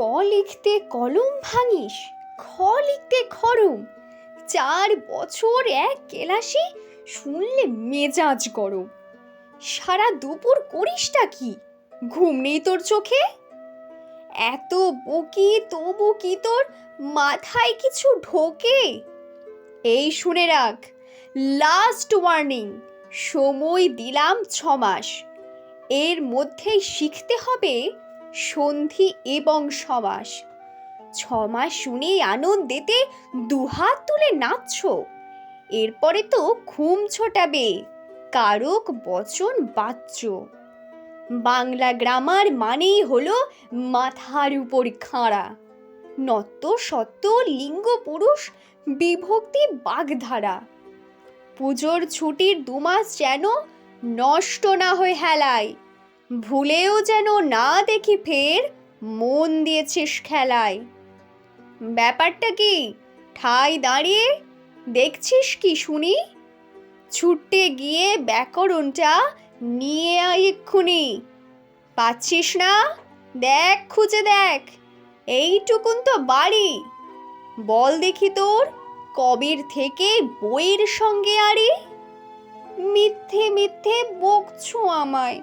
ক লিখতে কলম ভাঙিস, খ লিখতে খরম চার বছর এক কেলাসে শুনলে মেজাজ গরম। সারা দুপুর করিসটা কি? ঘুম নেই তোর চোখে? এত বকি তবু কি তোর মাথায় কিছু ঢোকে? এই শুনে রাখ লাস্ট ওয়ার্নিং সময় দিলাম ছমাস। এর মধ্যেই শিখতে হবে সন্ধি এবং সমাস ছমাস মাস শুনেই আনন্দেতে দুহাত তুলে নাচছ। এরপরে তো ঘুম ছোটাবে, কারক বচন বাচ্য। বাংলা গ্রামার মানেই হলো মাথার উপর খাঁড়া। নত্য, সত্য, লিঙ্গ, পুরুষ, বিভক্তি, বাগধারা। পুজোর ছুটির দুমাস যেন নষ্ট না হয়ে হেলায়। ভুলেও যেন না দেখি ফের, মন দিয়েছিস খেলায়। ব্যাপারটা কি? ঠাই দাঁড়িয়ে দেখছিস কি শুনি? ছুটতে গিয়ে ব্যাকরণটা নিয়ে আয় এক্ষুনি। পাচ্ছিস না? দেখ, খুঁজে দেখ। এইটুকুন তো বাড়ি। বল দেখি তোর, কবির থেকে বইয়ের সঙ্গে আরে মিথ্যে মিথ্যে বকছো আমায়।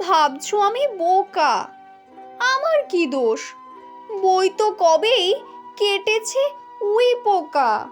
ভাবছ আমি বোকা? আমার কি দোষ? বই তো কবেই কেটেছে উই পোকা।